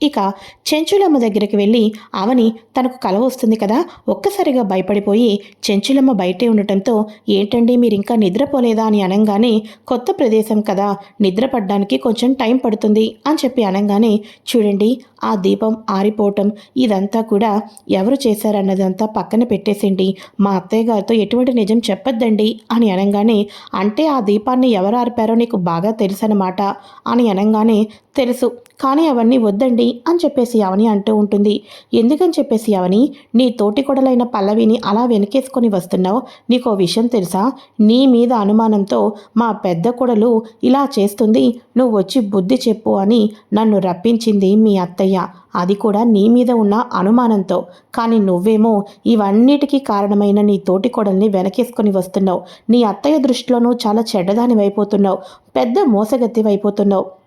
ఇక చెంచులమ్మ దగ్గరికి వెళ్ళి అవని తనకు కల వస్తుంది కదా ఒక్కసారిగా భయపడిపోయి చెంచులమ్మ బయటే ఉండటంతో ఏంటండి మీరు ఇంకా నిద్రపోలేదా? అని అనగానే కొత్త ప్రదేశం కదా నిద్రపడ్డానికి కొంచెం టైం పడుతుంది అని చెప్పి అనగానే చూడండి ఆ దీపం ఆరిపోవటం ఇదంతా కూడా ఎవరు చేశారన్నదంతా పక్కన పెట్టేసిండి మా అత్తయ్య గారితో ఎటువంటి నిజం చెప్పొద్దండి అని అనగానే అంటే ఆ దీపాన్ని ఎవరు ఆర్పారో నీకు బాగా తెలుసనమాట అని అనగానే తెలుసు కానీ అవన్నీ వద్దండి అని చెప్పేసి అవని అంటూ ఉంటుంది. ఎందుకని చెప్పేసి అవని నీ తోటి కొడలైన పల్లవిని అలా వెనకేసుకొని వస్తున్నావు? నీకో విషయం తెలుసా? నీ మీద అనుమానంతో మా పెద్ద కొడలు ఇలా చేస్తుంది నువ్వు వచ్చి బుద్ధి చెప్పు అని నన్ను రప్పించింది మీ అత్తయ్య. అది కూడా నీ మీద ఉన్న అనుమానంతో. కానీ నువ్వేమో ఇవన్నిటికీ కారణమైన నీ తోటి కొడల్ని వెనకేసుకొని వస్తున్నావు. నీ అత్తయ్య దృష్టిలోనూ చాలా చెడ్డదానివైపోతున్నావు. పెద్ద మోసగత్తివైపోతున్నావు.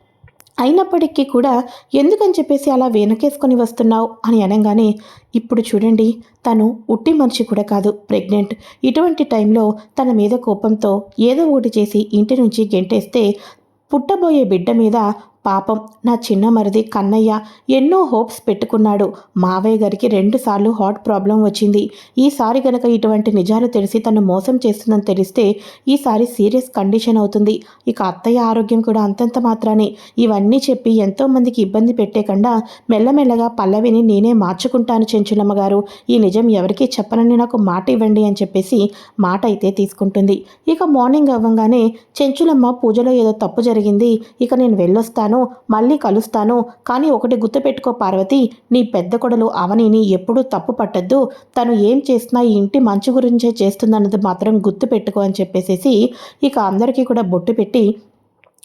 అయినప్పటికీ కూడా ఎందుకని చెప్పేసి అలా వెనకేసుకొని వస్తున్నావు అని అనగానే ఇప్పుడు చూడండి తను ఉట్టి మనిషి కూడా కాదు ప్రెగ్నెంట్. ఇటువంటి టైంలో తన మీద కోపంతో ఏదో ఒకటి చేసి ఇంటి నుంచి గెంటేస్తే పుట్టబోయే బిడ్డ మీద పాపం నా చిన్న మరిది కన్నయ్య ఎన్నో హోప్స్ పెట్టుకున్నాడు. మావయ్య గారికి రెండుసార్లు హార్ట్ ప్రాబ్లం వచ్చింది. ఈసారి గనక ఇటువంటి నిజాలు తెలిసి తను మోసం చేస్తుందని తెలిస్తే ఈసారి సీరియస్ కండిషన్ అవుతుంది. ఇక అత్తయ్య ఆరోగ్యం కూడా అంతంత మాత్రానే. ఇవన్నీ చెప్పి ఎంతోమందికి ఇబ్బంది పెట్టేకుండా మెల్లమెల్లగా పల్లవిని నేనే మార్చుకుంటాను చెంచులమ్మ గారు. ఈ నిజం ఎవరికీ చెప్పనని నాకు మాట ఇవ్వండి అని చెప్పేసి మాట అయితే తీసుకుంటుంది. ఇక మార్నింగ్ అవ్వగానే చెంచులమ్మ పూజలో ఏదో తప్పు జరిగింది. ఇక నేను వెళ్ళొస్తాను మళ్ళీ కలుస్తాను. కానీ ఒకటి గుర్తుపెట్టుకో పార్వతి నీ పెద్ద కొడలు అవనిని ఎప్పుడూ తప్పు పట్టద్దు. తను ఏం చేసినా ఈ ఇంటి మంచి గురించే చేస్తుందన్నది మాత్రం గుర్తుపెట్టుకో అని చెప్పేసేసి ఇక అందరికీ కూడా బొట్టు పెట్టి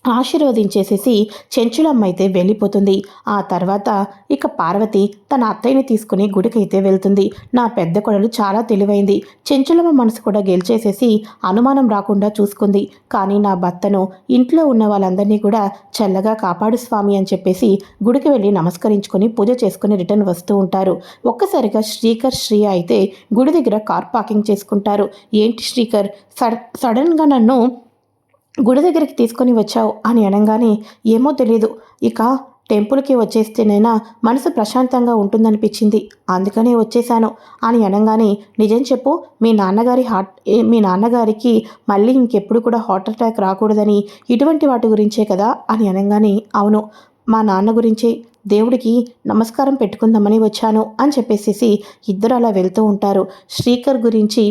ఆశీర్వదించేసేసి చెంచులమ్మ అయితే వెళ్ళిపోతుంది. ఆ తర్వాత ఇక పార్వతి తన అత్తయ్యని తీసుకుని గుడికైతే వెళ్తుంది. నా పెద్ద కొడలు చాలా తెలివైంది. చెంచులమ్మ మనసు కూడా గెలిచేసేసి అనుమానం రాకుండా చూసుకుంది. కానీ నా భర్తను ఇంట్లో ఉన్న వాళ్ళందరినీ కూడా చల్లగా కాపాడు స్వామి అని చెప్పేసి గుడికి వెళ్ళి నమస్కరించుకొని పూజ చేసుకుని రిటర్న్ వస్తూ ఉంటారు. ఒక్కసారిగా శ్రీకర్ శ్రీ అయితే గుడి దగ్గర కార్ పార్కింగ్ చేసుకుంటారు. ఏంటి శ్రీకర్? సడన్గా నన్ను గుడి దగ్గరికి తీసుకొని వచ్చావు అని అనగానే ఏమో తెలియదు ఇక టెంపుల్కి వచ్చేస్తేనైనా మనసు ప్రశాంతంగా ఉంటుందనిపించింది. అందుకనే వచ్చేసాను అని అనగానే నిజం చెప్పు. మీ నాన్నగారి హార్ట్ మీ నాన్నగారికి మళ్ళీ ఇంకెప్పుడు కూడా హార్ట్ అటాక్ రాకూడదని ఇటువంటి వాటి గురించే కదా? అని అనగానే అవును. మా నాన్న గురించి. దేవుడికి నమస్కారం పెట్టుకుందామని వచ్చాను అని చెప్పేసేసి ఇద్దరు అలా వెళ్తూ ఉంటారు. శ్రీకర్ గురించి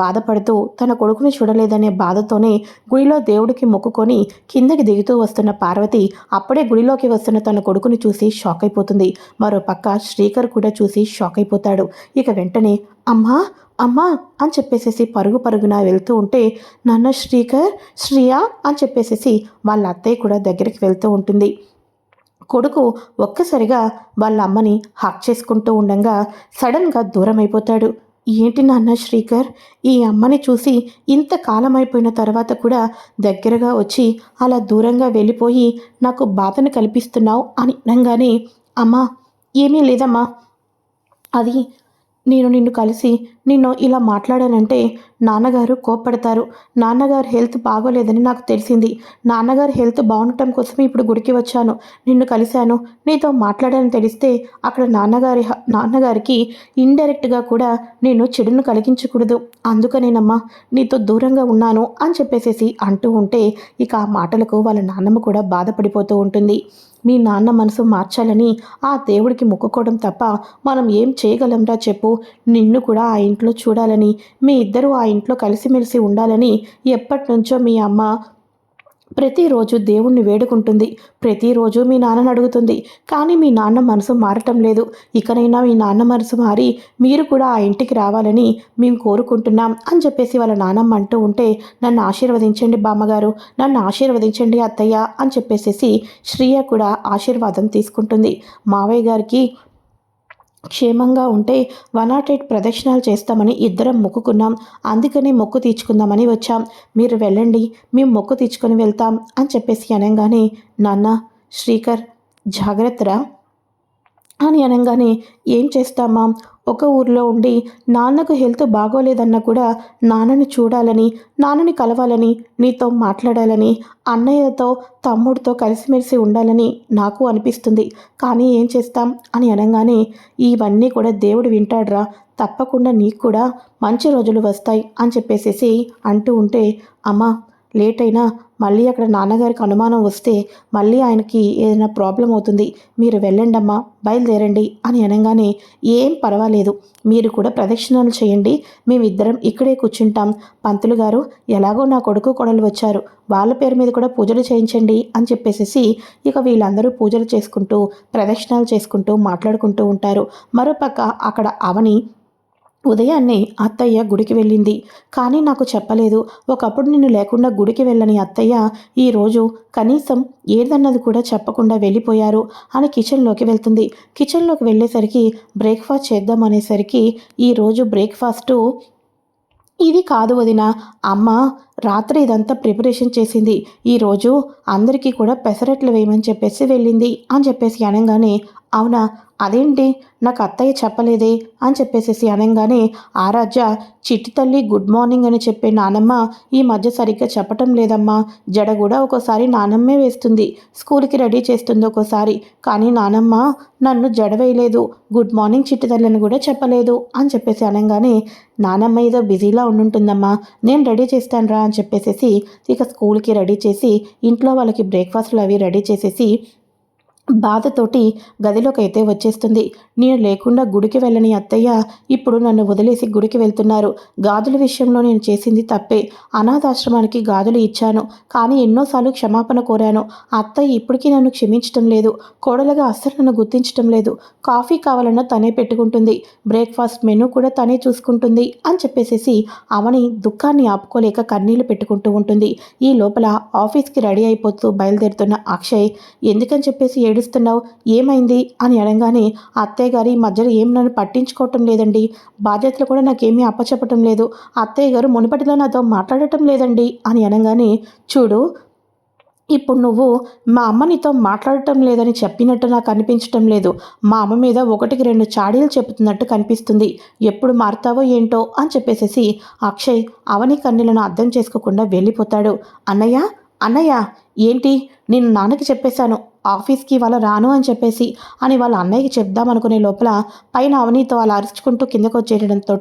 బాధపడుతూ తన కొడుకుని చూడలేదనే బాధతోనే గుడిలో దేవుడికి మొక్కుకొని కిందకి దిగుతూ వస్తున్న పార్వతి అప్పుడే గుడిలోకి వస్తున్న తన కొడుకుని చూసి షాక్ అయిపోతుంది. మరో పక్క శ్రీకర్ కూడా చూసి షాక్ అయిపోతాడు. ఇక వెంటనే అమ్మా అమ్మా అని చెప్పేసేసి పరుగు పరుగున వెళ్తూ ఉంటే నాన్న శ్రీకర్ శ్రియా అని చెప్పేసేసి వాళ్ళ అత్తయ్య కూడా దగ్గరికి వెళ్తూ ఉంటుంది. కొడుకు ఒక్కసారిగా వాళ్ళ అమ్మని హక్ చేసుకుంటూ ఉండగా సడన్గా దూరం అయిపోతాడు ఏంటి నాన్న శ్రీకర్? ఈ అమ్మని చూసి ఇంత కాలం అయిపోయిన తర్వాత కూడా దగ్గరగా వచ్చి అలా దూరంగా వెళ్ళిపోయి నాకు బాధను కల్పిస్తున్నావు అని అనగానే అమ్మా ఏమీ లేదమ్మా. అది నేను నిన్ను కలిసి నిన్ను ఇలా మాట్లాడానంటే నాన్నగారు కోప్పడతారు. నాన్నగారు హెల్త్ బాగోలేదని నాకు తెలిసింది. నాన్నగారు హెల్త్ బాగుండటం కోసం ఇప్పుడు గుడికి వచ్చాను. నిన్ను కలిశాను. నీతో మాట్లాడాలని తెలిస్తే అక్కడ నాన్నగారి నాన్నగారికి ఇండైరెక్ట్గా కూడా నేను చెడును కలిగించకూడదు. అందుకనేనమ్మా నీతో దూరంగా ఉన్నాను అని చెప్పేసేసి అంటూ ఉంటే ఇక ఆ మాటలకు వాళ్ళ నాన్నమ్మ కూడా బాధపడిపోతూ ఉంటుంది. మీ నాన్న మనసు మార్చాలని ఆ దేవుడికి మొక్కుకోవడం తప్ప మనం ఏం చేయగలంరా చెప్పు. నిన్ను కూడా ఆ ఇంట్లో చూడాలని మీ ఇద్దరూ ఆ ఇంట్లో కలిసిమెలిసి ఉండాలని ఎప్పటి నుంచో మీ అమ్మ ప్రతిరోజు దేవుణ్ణి వేడుకుంటుంది. ప్రతిరోజు మీ నాన్నని అడుగుతుంది. కానీ మీ నాన్న మనసు మారటం లేదు. ఇకనైనా మీ నాన్న మనసు మారి మీరు కూడా ఆ ఇంటికి రావాలని మేము కోరుకుంటున్నాం అని చెప్పేసి వాళ్ళ నాన్నమ్మ అంటూ ఉంటే నన్ను ఆశీర్వదించండి బామ్మగారు. నన్ను ఆశీర్వదించండి అత్తయ్య అని చెప్పేసేసి శ్రీయ కూడా ఆశీర్వాదం తీసుకుంటుంది. మావయ్య గారికి క్షేమంగా ఉంటే వన్ నాట్ ఎయిట్ ప్రదక్షిణాలు చేస్తామని ఇద్దరం మొక్కుకున్నాం. అందుకని మొక్కు తీర్చుకుందామని వచ్చాం. మీరు వెళ్ళండి మేము మొక్కు తీర్చుకొని వెళ్తాం అని చెప్పేసి అనగానే నాన్న శ్రీకర్ జాగ్రత్తరా? అని అనగానే ఏం చేస్తామా ఒక ఊర్లో ఉండి నాన్నకు హెల్త్ బాగోలేదన్నా కూడా నాన్నని చూడాలని నాన్నని కలవాలని నీతో మాట్లాడాలని అన్నయ్యతో తమ్ముడితో కలిసిమెలిసి ఉండాలని నాకు అనిపిస్తుంది. కానీ ఏం చేస్తాం అని అనగానే ఇవన్నీ కూడా దేవుడు వింటాడ్రా తప్పకుండా నీకు కూడా మంచి రోజులు వస్తాయి అని చెప్పేసేసి అంటూ ఉంటే అమ్మా లేట్ అయినా మళ్ళీ అక్కడ నాన్నగారికి అనుమానం వస్తే మళ్ళీ ఆయనకి ఏదైనా ప్రాబ్లం అవుతుంది మీరు వెళ్ళండమ్మా బయలుదేరండి అని అనగానే ఏం పర్వాలేదు మీరు కూడా ప్రదక్షిణలు చేయండి మేమిద్దరం ఇక్కడే కూర్చుంటాం. పంతులు గారు ఎలాగో నా కొడుకు కొడలు వచ్చారు వాళ్ళ పేరు మీద కూడా పూజలు చేయించండి అని చెప్పేసేసి ఇక వీళ్ళందరూ పూజలు చేసుకుంటూ ప్రదక్షిణాలు చేసుకుంటూ మాట్లాడుకుంటూ ఉంటారు. మరోపక్క అక్కడ అవని ఉదయాన్నే అత్తయ్య గుడికి వెళ్ళింది. కానీ నాకు చెప్పలేదు. ఒకప్పుడు నిన్ను లేకుండా గుడికి వెళ్ళని అత్తయ్య ఈరోజు కనీసం ఏదన్నది కూడా చెప్పకుండా వెళ్ళిపోయారు అని కిచెన్లోకి వెళ్తుంది. కిచెన్లోకి వెళ్ళేసరికి బ్రేక్ఫాస్ట్ చేద్దాం అనేసరికి ఈరోజు బ్రేక్ఫాస్టు ఇది కాదు వదిన. అమ్మ రాత్రి ఇదంతా ప్రిపరేషన్ చేసింది. ఈరోజు అందరికీ కూడా పెసరట్లు వేయమని చెప్పేసి వెళ్ళింది అని చెప్పేసి అనగానే అవునా? అదేంటి? నాకు అత్తయ్య చెప్పలేదే అని చెప్పేసేసి అనగానే ఆరాధ్య చిట్టి తల్లి గుడ్ మార్నింగ్ అని చెప్పే నానమ్మ ఈ మధ్య సరిగ్గా చెప్పటం లేదమ్మా. జడ కూడా ఒక్కోసారి నానమ్మే వేస్తుంది. స్కూల్కి రెడీ చేస్తుంది ఒక్కోసారి. కానీ నానమ్మ నన్ను జడ వేయలేదు. గుడ్ మార్నింగ్ చిట్టి తల్లి అని కూడా చెప్పలేదు అని చెప్పేసి అనగానే నానమ్మ ఏదో బిజీలా ఉండుంటుందమ్మా. నేను రెడీ చేస్తానురా అని చెప్పేసేసి ఇక స్కూల్కి రెడీ చేసి ఇంట్లో వాళ్ళకి బ్రేక్ఫాస్ట్లు అవి రెడీ చేసేసి బాధతోటి గదిలోకి అయితే వచ్చేస్తుంది. నేను లేకుండా గుడికి వెళ్ళని అత్తయ్య ఇప్పుడు నన్ను వదిలేసి గుడికి వెళ్తున్నారు. గాజుల విషయంలో నేను చేసింది తప్పే. అనాథాశ్రమానికి గాజులు ఇచ్చాను. కానీ ఎన్నోసార్లు క్షమాపణ కోరాను. అత్తయ్య ఇప్పటికీ నన్ను క్షమించటం లేదు. కోడలుగా అస్సలు నన్ను గుర్తించటం లేదు. కాఫీ కావాలన్నా తనే పెట్టుకుంటుంది. బ్రేక్ఫాస్ట్ మెనూ కూడా తనే చూసుకుంటుంది అని చెప్పేసేసి అవని దుఃఖాన్ని ఆపుకోలేక కన్నీళ్ళు పెట్టుకుంటూ ఉంటుంది. ఈ లోపల ఆఫీస్కి రెడీ అయిపోతూ బయలుదేరుతున్న అక్షయ్ ఎందుకని చెప్పేసి ఏడుస్తున్నావు? ఏమైంది? అని అనగానే అత్తయ్య గారి మధ్యలో ఏం నన్ను పట్టించుకోవటం లేదండి. బాధ్యతలు కూడా నాకేమీ అప్పచెప్పటం లేదు. అత్తయ్య గారు మునుపటిలో నాతో మాట్లాడటం లేదండి. అని అనగానే చూడు ఇప్పుడు నువ్వు మా అమ్మ నీతో మాట్లాడటం లేదని చెప్పినట్టు నాకు అనిపించటం లేదు. మా అమ్మ మీద ఒకటికి రెండు చాడీలు చెబుతున్నట్టు కనిపిస్తుంది. ఎప్పుడు మారుతావో ఏంటో అని చెప్పేసేసి అక్షయ్ అవని కన్నీలను అర్థం చేసుకోకుండా వెళ్ళిపోతాడు. అన్నయ్య? అన్నయ్య? ఏంటి? నేను నాన్నకి చెప్పేశాను. ఆఫీస్కి ఇవాళ రాను అని చెప్పేసి అని వాళ్ళ అన్నయ్యకి చెప్దామనుకునే లోపల పైన అవనీతో అలా అరుచుకుంటూ కిందకు వచ్చేయడంతో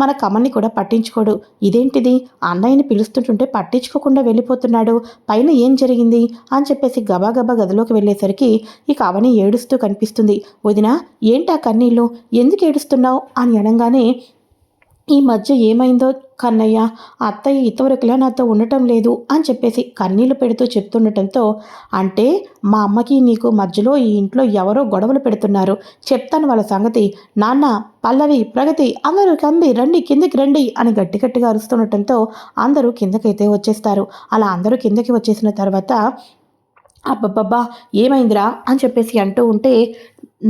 మన కమల్ని కూడా పట్టించుకోడు. ఇదేంటిది? అన్నయ్యని పిలుస్తుంటుంటే పట్టించుకోకుండా వెళ్ళిపోతున్నాడు. పైన ఏం జరిగింది? అని చెప్పేసి గబాగబా గదిలోకి వెళ్ళేసరికి ఇక అవని ఏడుస్తూ కనిపిస్తుంది. వదిన ఏంటా కన్నీళ్ళు? ఎందుకు ఏడుస్తున్నావు? అని అనగానే ఈ మధ్య ఏమైందో కన్నయ్య అత్తయ్య ఇంతవరకులా నాతో ఉండటం లేదు అని చెప్పేసి కన్నీళ్ళు పెడుతూ చెప్తుండటంతో అంటే మా అమ్మకి నీకు మధ్యలో ఈ ఇంట్లో ఎవరో గొడవలు పెడుతున్నారు. చెప్తాను వాళ్ళ సంగతి. నాన్న పల్లవి ప్రగతి అందరూ కంది రండి కిందకి రండి అని గట్టి గట్టిగా అరుస్తుండటంతో అందరూ కిందకైతే వచ్చేస్తారు. అలా అందరూ కిందకి వచ్చేసిన తర్వాత అబ్బబ్బబ్బా ఏమైందిరా అని చెప్పేసి అంటూ ఉంటే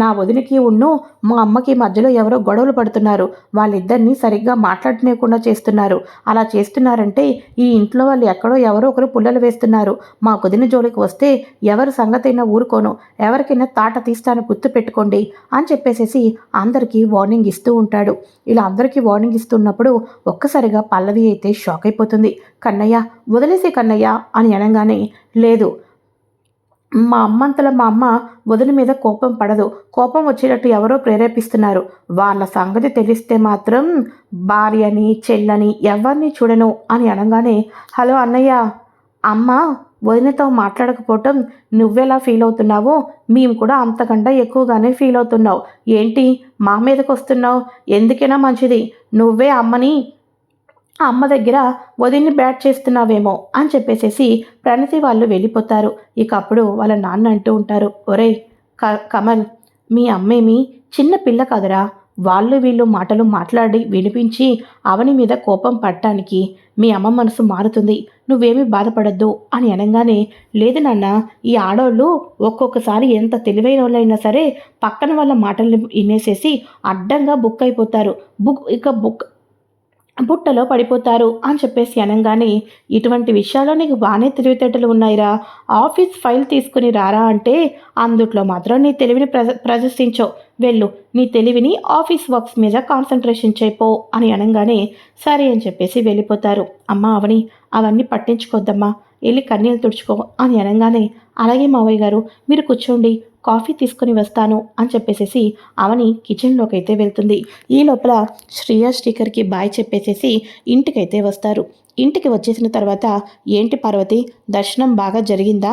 నా వదినకి ఉన్ను మా అమ్మకి మధ్యలో ఎవరో గొడవలు పడుతున్నారు. వాళ్ళిద్దరినీ సరిగ్గా మాట్లాడలేకుండా చేస్తున్నారు. అలా చేస్తున్నారంటే ఈ ఇంట్లో వాళ్ళు ఎక్కడో ఎవరో ఒకరు పుల్లలు వేస్తున్నారు. మా వదిన జోలికి వస్తే ఎవరి సంగతైనా ఊరుకోను. ఎవరికైనా తాట తీస్తాను గుర్తు పెట్టుకోండి అని చెప్పేసేసి అందరికీ వార్నింగ్ ఇస్తూ ఉంటాడు. ఇలా అందరికీ వార్నింగ్ ఇస్తున్నప్పుడు ఒక్కసారిగా పల్లవి అయితే షాక్ అయిపోతుంది. కన్నయ్య వదిలేసే కన్నయ్య అని అనగానే లేదు మా అమ్మంతలో మా అమ్మ వదిన మీద కోపం పడదు. కోపం వచ్చేటట్టు ఎవరో ప్రేరేపిస్తున్నారు. వాళ్ళ సంగతి తెలిస్తే మాత్రం భార్యని చెల్లని ఎవరిని చూడను అని అనగానే హలో అన్నయ్య అమ్మ వదినతో మాట్లాడకపోవటం నువ్వెలా ఫీల్ అవుతున్నావో? మేము కూడా అంతకంటే ఎక్కువగానే ఫీల్ అవుతున్నావు. ఏంటి మా మీదకి వస్తున్నావు ఎందుకైనా మంచిది. నువ్వే అమ్మని ఆ అమ్మ దగ్గర వదిన్ని బ్యాట్ చేస్తున్నావేమో అని చెప్పేసేసి ప్రణతి వాళ్ళు వెళ్ళిపోతారు. ఇక అప్పుడు వాళ్ళ నాన్న అంటూ ఉంటారు ఒరేయ్ క కమల్ మీ అమ్మేమి చిన్న పిల్ల కదరా. వాళ్ళు వీళ్ళు మాటలు మాట్లాడి వినిపించి అవని మీద కోపం పడటానికి మీ అమ్మ మనసు మారుతుంది. నువ్వేమీ బాధపడద్దు అని అనగానే లేదు నాన్న ఈ ఆడవాళ్ళు ఒక్కొక్కసారి ఎంత తెలివైన వాళ్ళైనా సరే పక్కన వాళ్ళ మాటల్ని వినేసేసి అడ్డంగా బుక్ అయిపోతారు. బుక్ ఇక బుక్ బుట్టలో పడిపోతారు అని చెప్పేసి అనగానే ఇటువంటి విషయాల్లో నీకు బాగానే తెలివితేటలు ఉన్నాయిరా. ఆఫీస్ ఫైల్ తీసుకుని రారా అంటే అందుట్లో మాత్రం నీ తెలివిని ప్రజ ప్రదర్శించో. వెళ్ళు నీ తెలివిని ఆఫీస్ వర్క్స్ మీద కాన్సన్ట్రేషన్ చేయిపో అని అనగానే సరే అని చెప్పేసి వెళ్ళిపోతారు. అమ్మ అవని అవన్నీ పట్టించుకోద్దమ్మా. వెళ్ళి కన్నీళ్ళు తుడుచుకో అని అనగానే అలాగే మావయ్య గారు మీరు కూర్చోండి కాఫీ తీసుకుని వస్తాను అని చెప్పేసేసి అవని కిచెన్లోకి అయితే వెళ్తుంది. ఈ లోపల శ్రేయా శ్రీకర్కి బాయ్ చెప్పేసేసి ఇంటికైతే వస్తారు. ఇంటికి వచ్చేసిన తర్వాత ఏంటి పార్వతి దర్శనం బాగా జరిగిందా?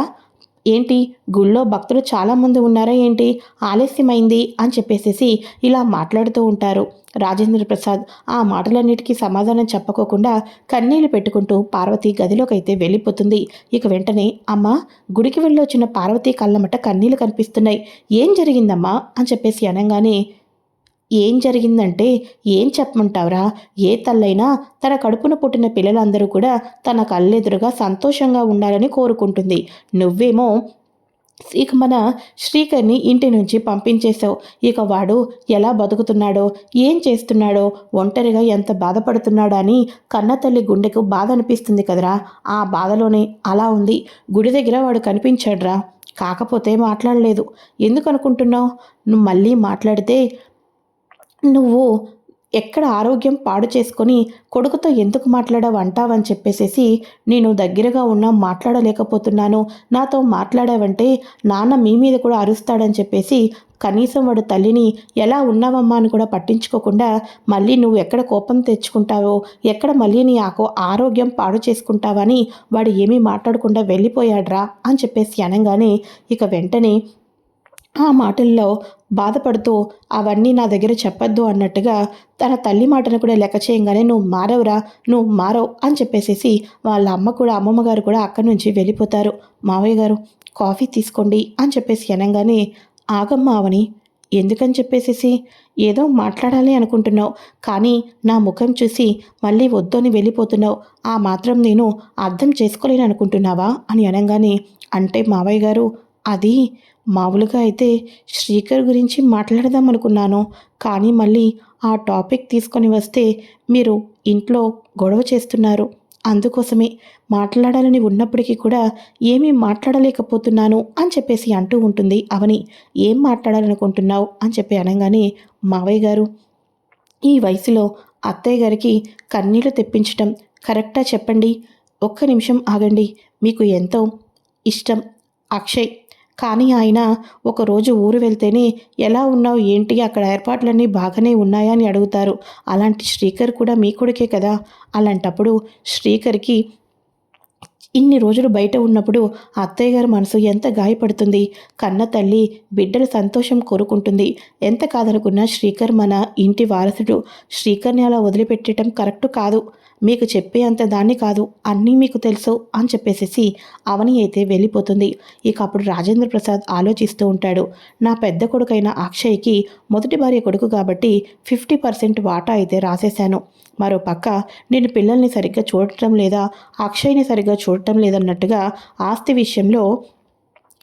ఏంటి? గుళ్ళో భక్తులు చాలామంది ఉన్నారా ఏంటి? ఆలస్యమైంది అని చెప్పేసేసి ఇలా మాట్లాడుతూ ఉంటారు. రాజేంద్ర ప్రసాద్ ఆ మాటలన్నిటికీ సమాధానం చెప్పకోకుండా కన్నీళ్ళు పెట్టుకుంటూ పార్వతి గదిలోకైతే వెళ్ళిపోతుంది. ఇక వెంటనే అమ్మ గుడికి వెళ్ళొచ్చిన పార్వతి కళ్ళమట కన్నీళ్ళు కనిపిస్తున్నాయి. ఏం జరిగిందమ్మా? అని చెప్పేసి అనగానే ఏం జరిగిందంటే ఏం చెప్పమంటావురా? ఏ తల్లైనా తన కడుపున పుట్టిన పిల్లలందరూ కూడా తన కళ్ళెదురుగా సంతోషంగా ఉండాలని కోరుకుంటుంది. నువ్వేమో ఇక మన శ్రీకర్ని ఇంటి నుంచి పంపించేశావు. ఇక వాడు ఎలా బతుకుతున్నాడో ఏం చేస్తున్నాడో ఒంటరిగా ఎంత బాధపడుతున్నాడో అని కన్నతల్లి గుండెకు బాధ అనిపిస్తుంది కదరా? ఆ బాధలోనే అలా ఉంది. గుడి దగ్గర వాడు కనిపించాడురా. కాకపోతే మాట్లాడలేదు. ఎందుకు అనుకుంటున్నావు? నువ్వు మళ్ళీ మాట్లాడితే నువ్వు ఎక్కడ ఆరోగ్యం పాడు చేసుకొని కొడుకుతో ఎందుకు మాట్లాడావు అంటావని చెప్పేసేసి నేను దగ్గరగా ఉన్నా మాట్లాడలేకపోతున్నాను. నాతో మాట్లాడావంటే నాన్న మీ మీద కూడా అరుస్తాడని చెప్పేసి కనీసం వాడు తల్లిని ఎలా ఉన్నావమ్మా అని కూడా పట్టించుకోకుండా మళ్ళీ నువ్వు ఎక్కడ కోపం తెచ్చుకుంటావో ఎక్కడ మళ్ళీ నీ ఆకో ఆరోగ్యం పాడు చేసుకుంటావని వాడు ఏమీ మాట్లాడకుండా వెళ్ళిపోయాడ్రా అని చెప్పేసి అనగానే ఇక వెంటనే ఆ మాటల్లో బాధపడుతూ అవన్నీ నా దగ్గర చెప్పొద్దు అన్నట్టుగా తన తల్లి మాటను కూడా లెక్క చేయంగానే నువ్వు మారవురా నువ్వు మారవు అని చెప్పేసేసి వాళ్ళ అమ్మ కూడా అమ్మమ్మ గారు కూడా అక్కడి నుంచి వెళ్ళిపోతారు. మావయ్య గారు కాఫీ తీసుకోండి అని చెప్పేసి అనగానే ఆగమ్మ అవని ఎందుకని చెప్పేసేసి? ఏదో మాట్లాడాలి అనుకుంటున్నావు కానీ నా ముఖం చూసి మళ్ళీ వద్దని వెళ్ళిపోతున్నావు ఆ మాత్రం నేను అర్థం చేసుకోలేను అనుకుంటున్నావా? అని అనగానే అంటే మావయ్య గారు అది మామూలుగా అయితే శ్రీకర్ గురించి మాట్లాడదాం అనుకున్నాను. కానీ మళ్ళీ ఆ టాపిక్ తీసుకొని వస్తే మీరు ఇంట్లో గొడవ చేస్తున్నారు. అందుకోసమే మాట్లాడాలని ఉన్నప్పటికీ కూడా ఏమీ మాట్లాడలేకపోతున్నాను అని చెప్పేసి అంటూ ఉంటుంది. అవని ఏం మాట్లాడాలనుకుంటున్నావు? అని చెప్పి అనగానే మావయ్య గారు ఈ వయసులో అత్తయ్య గారికి కన్నీళ్ళు తెప్పించటం కరెక్టా చెప్పండి. ఒక్క నిమిషం ఆగండి. మీకు ఎంతో ఇష్టం. అక్షయ్ కానీ ఆయన ఒకరోజు ఊరు వెళ్తేనే ఎలా ఉన్నావు ఏంటి? అక్కడ ఏర్పాట్లన్నీ బాగానే ఉన్నాయా? అని అడుగుతారు. అలాంటి శ్రీకర్ కూడా మీ కొడుకే కదా? అలాంటప్పుడు శ్రీకర్కి ఇన్ని రోజులు బయట ఉన్నప్పుడు అత్తయ్య గారి మనసు ఎంత గాయపడుతుంది. కన్న తల్లి బిడ్డల సంతోషం కోరుకుంటుంది. ఎంత కాదనుకున్నా శ్రీకర్ మన ఇంటి వారసుడు. శ్రీకర్ని అలా వదిలిపెట్టడం కరెక్ట్ కాదు. మీకు చెప్పే అంత దాన్ని కాదు అన్నీ మీకు తెలుసు అని చెప్పేసేసి అవని అయితే వెళ్ళిపోతుంది. ఇక అప్పుడు రాజేంద్ర ప్రసాద్ ఆలోచిస్తూ ఉంటాడు నా పెద్ద కొడుకైన అక్షయ్కి మొదటి భార్య కొడుకు కాబట్టి ఫిఫ్టీ పర్సెంట్ వాటా అయితే రాసేశాను. మరో పక్క నేను పిల్లల్ని సరిగ్గా చూడటం లేదా అక్షయ్ని సరిగ్గా చూడటం లేదన్నట్టుగా ఆస్తి విషయంలో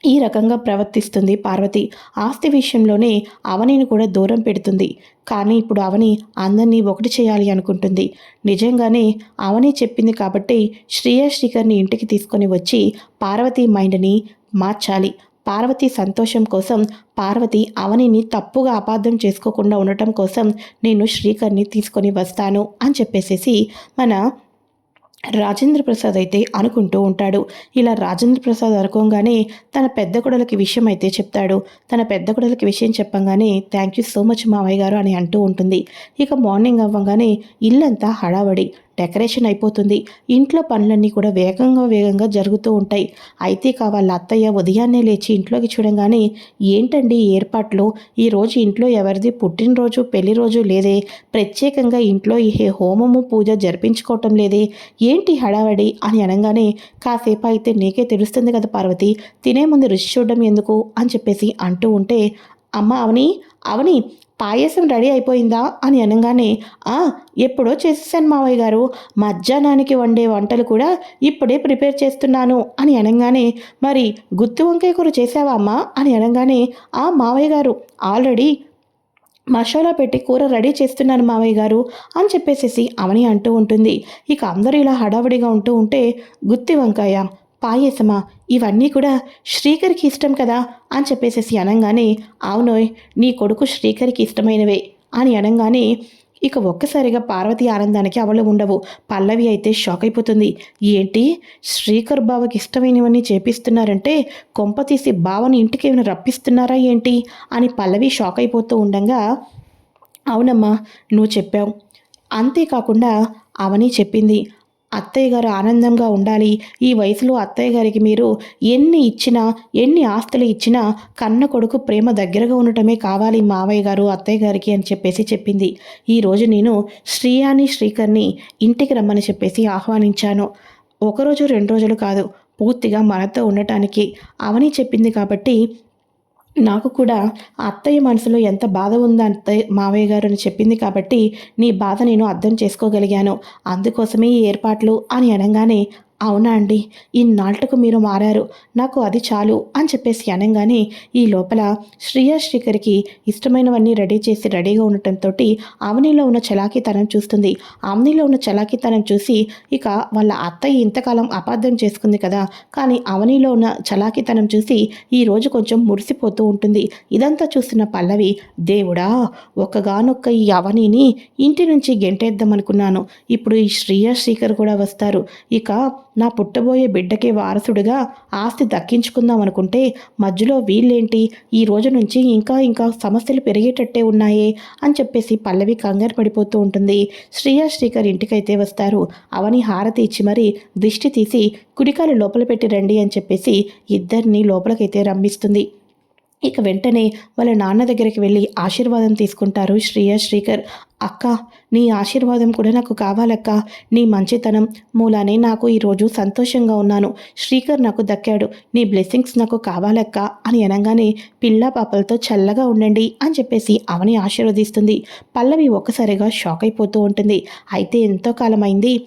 ఈ రకంగా ప్రవర్తిస్తుంది. పార్వతి ఆస్తి విషయంలోనే అవనిని కూడా దూరం పెడుతుంది. కానీ ఇప్పుడు అవని అందరినీ ఒకటి చేయాలి అనుకుంటుంది. నిజంగానే అవని చెప్పింది కాబట్టి శ్రేయ శ్రీకర్ని ఇంటికి తీసుకొని వచ్చి పార్వతి మైండ్ని మార్చాలి. పార్వతి సంతోషం కోసం పార్వతి అవనిని తప్పుగా అపార్థం చేసుకోకుండా ఉండటం కోసం నేను శ్రీకర్ని తీసుకొని వస్తాను అని చెప్పేసేసి మన రాజేంద్ర ప్రసాద్ అయితే అనుకుంటూ ఉంటాడు. ఇలా రాజేంద్ర ప్రసాద్ అనుకోగానే తన పెద్ద కొడలకి విషయం అయితే చెప్తాడు. తన పెద్ద కొడలకి విషయం చెప్పంగానే థ్యాంక్ యూ సో మచ్ మావయ్య గారు అని అంటూ ఉంటుంది. ఇక మార్నింగ్ అవ్వగానే ఇల్లంతా హడావడి. డెకరేషన్ అయిపోతుంది. ఇంట్లో పనులన్నీ కూడా వేగంగా వేగంగా జరుగుతూ ఉంటాయి. అయితే కావాల అత్తయ్య ఉదయాన్నే లేచి ఇంట్లోకి చూడంగానే ఏంటండి ఏర్పాట్లు? ఈరోజు ఇంట్లో ఎవరిది? పుట్టినరోజు పెళ్ళి రోజు లేదే. ప్రత్యేకంగా ఇంట్లో ఈ హోమము పూజ జరిపించుకోవటం లేదే. ఏంటి హడావడి? అని అనగానే కాసేపు అయితే నీకే తెలుస్తుంది కదా పార్వతి. తినే ముందు రుచి చూడడం ఎందుకు? అని చెప్పేసి అంటూ ఉంటే అమ్మ అవని అవని పాయసం రెడీ అయిపోయిందా అని అనగానే ఆ ఎప్పుడో చేసేసాను మావయ్య గారు. మధ్యాహ్నానికి వండే వంటలు కూడా ఇప్పుడే ప్రిపేర్ చేస్తున్నాను అని అనగానే మరి గుత్తి వంకాయ కూర చేసావా అమ్మా? అని అనగానే ఆ మావయ్య గారు. ఆల్రెడీ మసాలా పెట్టి కూర రెడీ చేస్తున్నాను మావయ్య గారు అని చెప్పేసేసి అవని అంటూ ఉంటుంది. ఇక అందరూ ఇలా హడావుడిగా ఉంటూ ఉంటే గుత్తి వంకాయ పాయసమా? ఇవన్నీ కూడా శ్రీకర్కి ఇష్టం కదా? అని చెప్పేసేసి అనగానే అవునోయ్ నీ కొడుకు శ్రీకర్కి ఇష్టమైనవే అని అనగానే ఇక ఒక్కసారిగా పార్వతి ఆనందానికి అవలు ఉండవు. పల్లవి అయితే షాక్ అయిపోతుంది. ఏంటి? శ్రీకర్ బావకి ఇష్టమైనవన్నీ చేపిస్తున్నారంటే కొంప తీసి బావని ఇంటికి ఏమైనా రప్పిస్తున్నారా ఏంటి? అని పల్లవి షాక్ అయిపోతూ ఉండగా అవునమ్మా నువ్వు చెప్పావు. అంతేకాకుండా అవని చెప్పింది. అత్తయ్య గారు ఆనందంగా ఉండాలి. ఈ వయసులో అత్తయ్య గారికి మీరు ఎన్ని ఇచ్చినా ఎన్ని ఆస్తులు ఇచ్చినా కన్న కొడుకు ప్రేమ దగ్గరగా ఉండటమే కావాలి మావయ్య గారు అత్తయ్య గారికి అని చెప్పేసి చెప్పింది. ఈరోజు నేను శ్రీయాని శ్రీకర్ని ఇంటికి రమ్మని చెప్పేసి ఆహ్వానించాను. ఒకరోజు రెండు రోజులు కాదు పూర్తిగా మనతో ఉండటానికి అవని చెప్పింది కాబట్టి నాకు కూడా అత్తయ్య మనసులో ఎంత బాధ ఉందో అత్తయ్య మావయ్య గారు అని చెప్పింది కాబట్టి నీ బాధ నేను అర్థం చేసుకోగలిగాను. అందుకోసమే ఈ ఏర్పాట్లు అని అనగానే అవునా అండి? ఇన్నాళ్ళకు మీరు మారారు. నాకు అది చాలు అని చెప్పేసి అనగానే ఈ లోపల శ్రీయా శ్రీకర్కి ఇష్టమైనవన్నీ రెడీ చేసి రెడీగా ఉండటంతో అవనిలో ఉన్న చలాకీతనం చూస్తుంది. అవనిలో ఉన్న చలాకీతనం చూసి ఇక వాళ్ళ అత్తయ్య ఇంతకాలం అపార్థం చేసుకుంది కదా. కానీ అవనిలో ఉన్న చలాకీతనం చూసి ఈ రోజు కొంచెం మురిసిపోతూ ఉంటుంది. ఇదంతా చూస్తున్న పల్లవి దేవుడా ఒక్కగానొక్క ఈ అవనిని ఇంటి నుంచి గెంటేద్దామనుకున్నాను. ఇప్పుడు ఈ శ్రీయా శ్రీకర్ కూడా వస్తారు. ఇక నా పుట్టబోయే బిడ్డకి వారసుడిగా ఆస్తి దక్కించుకుందాం అనుకుంటే మధ్యలో వీళ్ళేంటి? ఈ రోజు నుంచి ఇంకా ఇంకా సమస్యలు పెరిగేటట్టే ఉన్నాయే అని చెప్పేసి పల్లవి కంగారు పడిపోతూ ఉంటుంది. శ్రీయా శ్రీకర్ ఇంటికైతే వస్తారు. అవని హారతి ఇచ్చి మరీ దిష్టి తీసి కుడికాలు లోపల పెట్టి రండి అని చెప్పేసి ఇద్దరిని లోపలికైతే రంభిస్తుంది ఇక వెంటనే వాళ్ళ నాన్న దగ్గరికి వెళ్ళి ఆశీర్వాదం తీసుకుంటారు శ్రీయ శ్రీకర్. అక్క నీ ఆశీర్వాదం కూడా నాకు కావాలక్క. నీ మంచితనం మూలానే నాకు ఈరోజు సంతోషంగా ఉన్నాను. శ్రీకర్ నాకు దక్కాడు. నీ బ్లెస్సింగ్స్ నాకు కావాలక్క. అని అనగానే పిల్ల పాపలతో చల్లగా ఉండండి అని చెప్పేసి అవని ఆశీర్వదిస్తుంది. పల్లవి ఒక్కసారిగా షాక్ అయిపోతూ ఉంటుంది. అయితే ఎంతో కాలమైంది.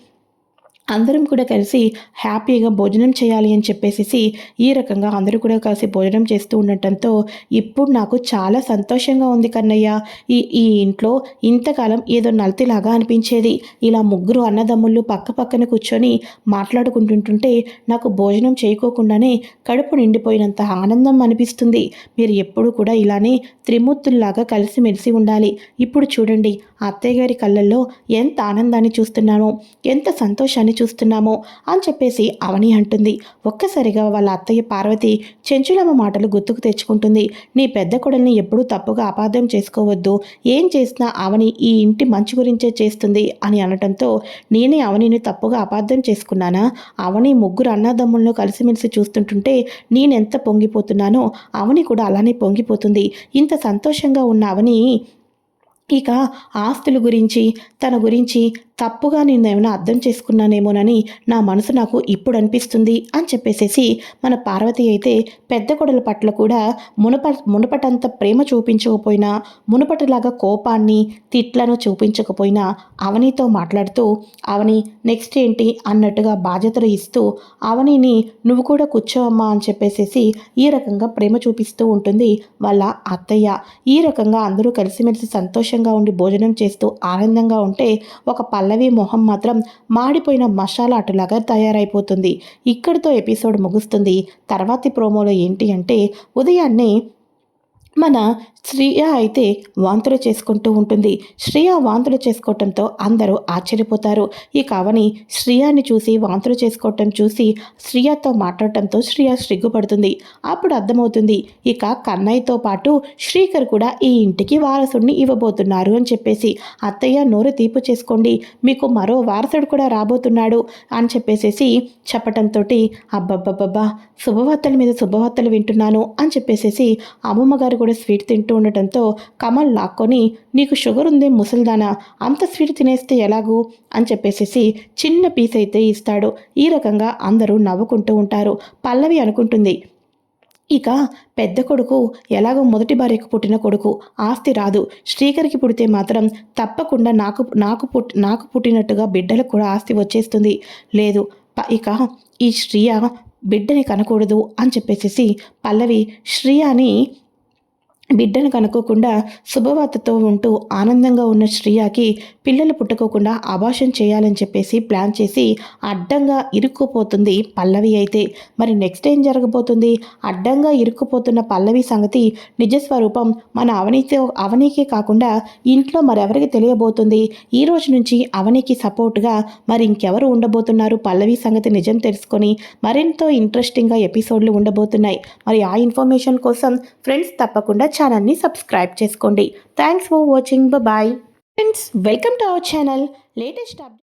అందరం కూడా కలిసి హ్యాపీగా భోజనం చేయాలి అని చెప్పేసి ఈ రకంగా అందరూ కూడా కలిసి భోజనం చేస్తూ ఉండటంతో ఇప్పుడు నాకు చాలా సంతోషంగా ఉంది కన్నయ్య. ఈ ఈ ఇంట్లో ఇంతకాలం ఏదో నలతిలాగా అనిపించేది. ఇలా ముగ్గురు అన్నదమ్ముళ్ళు పక్క పక్కన కూర్చొని మాట్లాడుకుంటుంటుంటే నాకు భోజనం చేయకోకుండానే కడుపు నిండిపోయినంత ఆనందం అనిపిస్తుంది. మీరు ఎప్పుడు కూడా ఇలానే త్రిమూర్తుల్లాగా కలిసిమెలిసి ఉండాలి. ఇప్పుడు చూడండి అత్తయ్య గారి కళ్ళల్లో ఎంత ఆనందాన్ని చూస్తున్నానో ఎంత సంతోషాన్ని చూస్తున్నాము అని చెప్పేసి అవని అంటుంది. ఒక్కసారిగా వాళ్ళ అత్తయ్య పార్వతి చెంచులమ్మ మాటలు గుర్తుకు తెచ్చుకుంటుంది. నీ పెద్ద కొడల్ని ఎప్పుడూ తప్పుగా అపార్థం చేసుకోవద్దు. ఏం చేసినా అవని ఈ ఇంటి మంచి గురించే చేస్తుంది అని అనటంతో నేనే అవనిని తప్పుగా అపార్థం చేసుకున్నానా? అవని ముగ్గురు అన్నదమ్ములను కలిసిమెలిసి చూస్తుంటుంటే నేనెంత పొంగిపోతున్నానో అవని కూడా అలానే పొంగిపోతుంది. ఇంత సంతోషంగా ఉన్న అవని ఇక ఆస్తుల గురించి తన గురించి తప్పుగా నేను ఏమైనా అర్థం చేసుకున్నానేమోనని నా మనసు నాకు ఇప్పుడు అనిపిస్తుంది అని చెప్పేసేసి మన పార్వతి అయితే పెద్ద కొడల పట్ల కూడా మునప మునపటంత ప్రేమ చూపించకపోయినా మునపటిలాగా కోపాన్ని తిట్లను చూపించకపోయినా అవనితో మాట్లాడుతూ అవని నెక్స్ట్ ఏంటి అన్నట్టుగా బాధ్యతలు ఇస్తూ అవనిని నువ్వు కూడా కూర్చోవమ్మా అని చెప్పేసేసి ఈ రకంగా ప్రేమ చూపిస్తూ ఉంటుంది వాళ్ళ అత్తయ్య. ఈ రకంగా అందరూ కలిసిమెలిసి సంతోషంగా ఉండి భోజనం చేస్తూ ఆనందంగా ఉంటే ఒక పల్ల పల్లవి మొహం మాత్రం మాడిపోయిన మసాలా అటులాగా తయారైపోతుంది. ఇక్కడితో ఎపిసోడ్ ముగుస్తుంది. తర్వాతి ప్రోమోలో ఏంటి అంటే ఉదయాన్నే మన శ్రీయ అయితే వాంతులు చేసుకుంటూ ఉంటుంది. శ్రీయ వాంతులు చేసుకోవటంతో అందరూ ఆశ్చర్యపోతారు. ఈ కవని శ్రీయాని చూసి వాంతులు చేసుకోవటం చూసి శ్రీయతో మాట్లాడటంతో శ్రీయ సిగ్గుపడుతుంది అప్పుడు అర్థమవుతుంది ఇక కన్నయ్యతో పాటు శ్రీకర్ కూడా ఈ ఇంటికి వారసుడిని ఇవ్వబోతున్నారు అని చెప్పేసి అత్తయ్య నోరు తీపు చేసుకోండి మీకు మరో వారసుడు కూడా రాబోతున్నాడు అని చెప్పేసేసి చెప్పటంతో అబ్బబ్బబ్బబ్బా శుభవార్తల మీద శుభవార్తలు వింటున్నాను అని చెప్పేసేసి అమ్మమ్మ గారు కూడా స్వీట్ తింటూ ఉండటంతో కమల్ లాక్కొని నీకు షుగర్ ఉంది ముసల్దానా? అంత స్వీట్ తినేస్తే ఎలాగూ? అని చెప్పేసేసి చిన్న పీస్ అయితే ఇస్తాడు. ఈ రకంగా అందరూ నవ్వుకుంటూ ఉంటారు. పల్లవి అనుకుంటుంది ఇక పెద్ద కొడుకు ఎలాగో మొదటి భార్యకు పుట్టిన కొడుకు. ఆస్తి రాదు. శ్రీకర్కి పుడితే మాత్రం తప్పకుండా నాకు నాకు పుట్ నాకు పుట్టినట్టుగా బిడ్డలకు కూడా ఆస్తి వచ్చేస్తుంది. లేదు ఇక ఈ శ్రీయ బిడ్డని కనకూడదు అని చెప్పేసి పల్లవి శ్రీయాని బిడ్డను కనుక్కోకుండా శుభవార్తతో ఉంటూ ఆనందంగా ఉన్న శ్రీయాకి పిల్లలు పుట్టుకోకుండా అభాషం చేయాలని చెప్పేసి ప్లాన్ చేసి అడ్డంగా ఇరుక్కుపోతుంది పల్లవి అయితే. మరి నెక్స్ట్ ఏం జరగబోతుంది? అడ్డంగా ఇరుక్కుపోతున్న పల్లవి సంగతి నిజస్వరూపం మన అవనీతో అవనీకే కాకుండా ఇంట్లో మరెవరికి తెలియబోతుంది? ఈ రోజు నుంచి అవనీకి సపోర్ట్గా మరి ఇంకెవరు ఉండబోతున్నారు? పల్లవి సంగతి నిజం తెలుసుకొని మరెంతో ఇంట్రెస్టింగ్గా ఎపిసోడ్లు ఉండబోతున్నాయి. మరి ఆ ఇన్ఫర్మేషన్ కోసం ఫ్రెండ్స్ తప్పకుండా ఛానల్ని సబ్స్క్రైబ్ చేసుకోండి. Thanks for watching bye friends welcome to our channel latest update